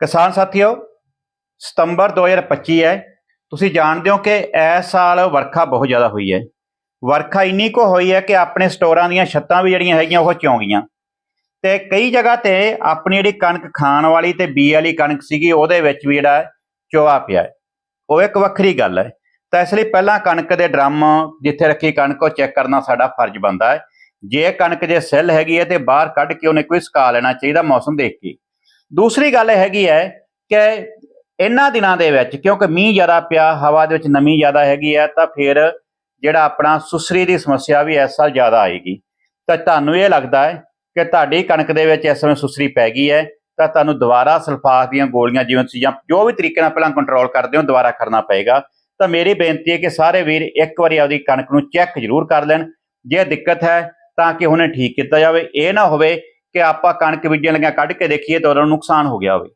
ਕਿਸਾਨ ਸਾਥੀਓ, ਸਤੰਬਰ 2025 ਹੈ। ਤੁਸੀਂ ਜਾਣਦੇ ਹੋ ਕਿ ਇਸ ਸਾਲ ਵਰਖਾ ਬਹੁਤ ਜ਼ਿਆਦਾ ਹੋਈ ਹੈ। ਵਰਖਾ ਇੰਨੀ ਕੁ ਹੋਈ ਹੈ ਕਿ ਆਪਣੇ ਸਟੋਰਾਂ ਦੀਆਂ ਛੱਤਾਂ ਵੀ ਜਿਹੜੀਆਂ ਹੈਗੀਆਂ ਉਹ ਚੌਂ ਗਈਆਂ। ਤੇ ਕਈ ਜਗ੍ਹਾ ਤੇ ਆਪਣੀ ਜਿਹੜੀ ਕਣਕ ਖਾਣ ਵਾਲੀ ਤੇ ਬੀ ਵਾਲੀ ਕਣਕ ਸੀਗੀ, ਉਹਦੇ ਵਿੱਚ ਵੀ ਜਿਹੜਾ ਚੋਆ ਪਿਆ ਹੈ। ਉਹ ਇੱਕ ਵੱਖਰੀ ਗੱਲ ਹੈ। ਤਾਂ ਇਸ ਲਈ ਪਹਿਲਾਂ ਕਣਕ ਦੇ ਡਰਮ ਜਿੱਥੇ ਰੱਖੀ ਕਣਕ, ਉਹ ਚੈੱਕ ਕਰਨਾ ਸਾਡਾ ਫਰਜ਼ ਬਣਦਾ ਹੈ। ਜੇ ਕਣਕ ਜੇ ਸੈੱਲ ਹੈਗੀ ਹੈ ਤੇ ਬਾਹਰ ਕੱਢ ਕੇ ਉਹਨੇ ਕੋਈ ਸੁਕਾ ਲੈਣਾ ਚਾਹੀਦਾ ਮੌਸਮ ਦੇਖ ਕੇ। ਦੂਸਰੀ ਗੱਲ ਹੈਗੀ ਹੈ ਕਿ ਇਹਨਾਂ ਦਿਨਾਂ ਦੇ ਵਿੱਚ, ਕਿਉਂਕਿ ਮੀਂਹ ਜ਼ਿਆਦਾ ਪਿਆ, ਹਵਾ ਦੇ ਵਿੱਚ ਨਮੀ ਜ਼ਿਆਦਾ ਹੈਗੀ ਹੈ, ਤਾਂ ਫਿਰ ਜਿਹੜਾ ਆਪਣਾ ਸੁਸਰੀ ਦੀ ਸਮੱਸਿਆ ਵੀ ਇਸ ਸਾਲ ਜ਼ਿਆਦਾ ਆਏਗੀ। ਤਾਂ ਤੁਹਾਨੂੰ ਇਹ ਲੱਗਦਾ ਹੈ ਕਿ ਤੁਹਾਡੀ ਕਣਕ ਦੇ ਵਿੱਚ ਇਸ ਸਮੇਂ ਸੁਸਰੀ ਪੈ ਗਈ ਹੈ, ਤਾਂ ਤੁਹਾਨੂੰ ਦੁਬਾਰਾ ਸਲਫਾਸ ਦੀਆਂ ਗੋਲੀਆਂ, ਜਿਵੇਂ ਤੁਸੀਂ ਜਾਂ ਜੋ ਵੀ ਤਰੀਕੇ ਨਾਲ ਪਹਿਲਾਂ ਕੰਟਰੋਲ ਕਰਦੇ ਹੋ, ਦੁਬਾਰਾ ਕਰਨਾ ਪਏਗਾ। ਤਾਂ ਮੇਰੀ ਬੇਨਤੀ ਹੈ ਕਿ ਸਾਰੇ ਵੀਰ ਇੱਕ ਵਾਰੀ ਆਪਦੀ ਕਣਕ ਨੂੰ ਚੈੱਕ ਜ਼ਰੂਰ ਕਰ ਲੈਣ। ਜੇ ਦਿੱਕਤ ਹੈ ਤਾਂ ਕਿ ਉਹਨੇ ਠੀਕ ਕੀਤਾ ਜਾਵੇ। ਇਹ ਨਾ ਹੋਵੇ ਕਿ ਆਪਾਂ ਕਣਕ ਬੀਜਣ ਲੱਗਿਆ ਕੱਢ ਕੇ ਦੇਖੀਏ ਤਾਂ ਉਹਨਾਂ ਨੂੰ ਨੁਕਸਾਨ ਹੋ ਗਿਆ ਹੋਵੇ।